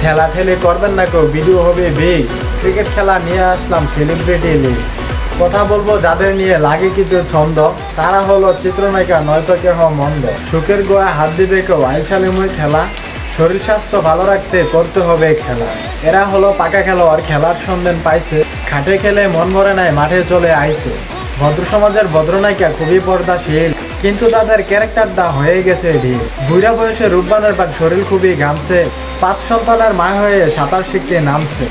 ঠেলা ঠেলি করবেন না কেউ ভিডিও হবে বিগ ক্রিকেট খেলা নিয়ে আসলাম সেলিব্রিটি লিগ কথা বলব যাদের নিয়ে, লাগে কিছু ছন্দ। তারা হলো চিত্রনায়িকা নয়তো কেহ মন্দ। সুখের গোয়া হাত দিবে কেউ আইসালিময় খেলা। শরীর স্বাস্থ্য ভালো রাখতে করতে হবে খেলা। এরা হলো পাকা খেলোয়াড়, খেলার সন্ধান পাইছে। খাটে খেলে মন ভরে নাই, মাঠে চলে আইছে। ভদ্র সমাজের ভদ্রনায়িকা খুবই পর্দাশীল। কিন্তু তাদের ক্যারেক্টারটা হয়ে গেছে ঢিল বুড়া বয়সে রূপবানের পাক শরীর খুবই ঘামছে। পাঁচ সন্তানের মা হয়ে সাঁতার শিখতে নামছে।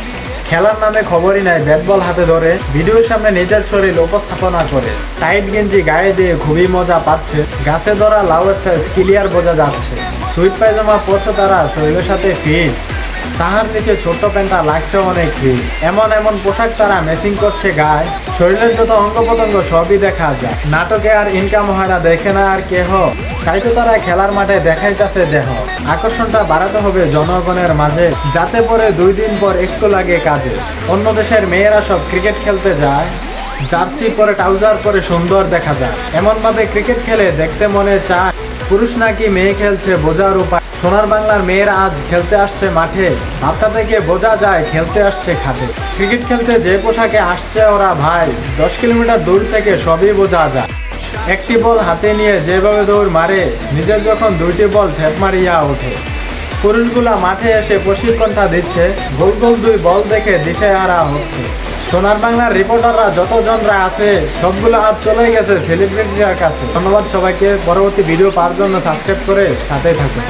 খেলার নামে খবরই নাই, ব্যাট বল হাতে ধরে, ভিডিওর সামনে নিজের শরীর উপস্থাপনা করে। টাইট গেঞ্জি গায়ে দিয়ে খুবই মজা পাচ্ছে। গাছে ধরা লাউয়ের সাইজ ক্লিয়ার বোঝা যাচ্ছে। সুইট পায়জামা পরছে তারা, শরীরের সাথে ফিট তাহার নিচে ছোট্ট প্যান্টটা লাগছে অনেক হিট এমন এমন পোশাক তারা ম্যাচিং করছে গায়ে। শরীরের যত অঙ্গ প্রত্যঙ্গ সবই দেখা যায়। নাটকে আর ইনকাম হয় না দেখে না আর কেহ। তাই তো তারা খেলার মাঠে দেখাইতেছে দেহ। আকর্ষণটা বাড়াতে হবে জনগণের মাঝে, যাতে পরে দুই দিন পর একটু লাগে কাজে। অন্য দেশের মেয়েরা সব ক্রিকেট খেলতে যায়। জার্সি পরে ট্রাউজার পরে সুন্দর দেখা যায়। এমনভাবে ক্রিকেট খেলে দেখতে মনে চায়, পুরুষ নাকি মেয়ে খেলছে বোঝার উপায় সোনার বাংলার মেয়েরা আজ খেলতে আসছে মাঠে। ভাবটা থেকে বোঝা যায় খেলতে আসছে খাতে ক্রিকেট খেলতে যে পোশাকে আসছে ওরা ভাই, দশ কিলোমিটার দূর থেকে সবই বোঝা যায়। একটি বল হাতে নিয়ে যেভাবে দৌড় মারে, নিজের যখন দুইটি বল ঠেপ মারিয়া ওঠে। পুরুষগুলা মাঠে এসে প্রশিক্ষণটা দিচ্ছে, গোল গোল দুই বল দেখে দিশে আরা হচ্ছে। সোনার বাংলার রিপোর্টাররা যতজনরা আছে, সবগুলো হাত চলে গেছে সেলিব্রিটির কাছে। ধন্যবাদ সবাইকে, পরবর্তী ভিডিও পাওয়ার জন্য সাবস্ক্রাইব করে সাথেই থাকুন।